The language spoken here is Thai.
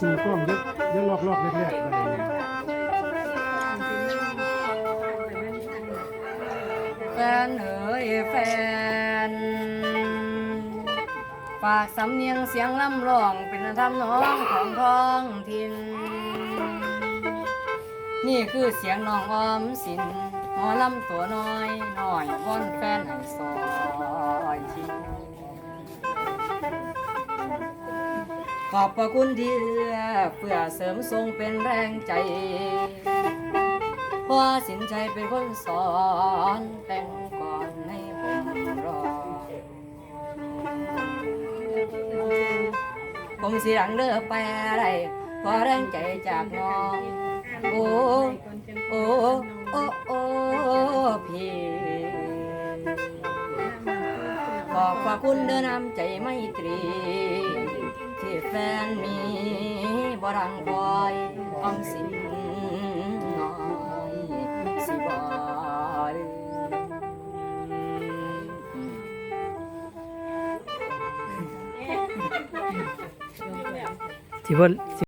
สู่กล้องเยอะเยอะรอบๆแรกๆอะไรเงี้ยแฟนเอ๋ยแฟน ฝากสำเนียงเสียงลำร้องเป็นทำนองของท้องถิ่น นี่คือเสียงน้องออมสินหมอลำตัวน้อยน้อยวอนแฟนให้ซอยที ขอบพระคุณที่เอื้อเพื่อเสริมทรงเป็นแรงใจพราสินใจเป็นคนสอนแต่งก่อนให้ผมรอ ผมสิรังเลือไปอะไรเพราะแรงใจจากน้อง โอ้โอ้โอ้โอ้พี่ขอบพระคุณเดินนำใจไม่ตรี แฟนมีบรังคอยออมสินน้อยสิบอยที่เพิ่น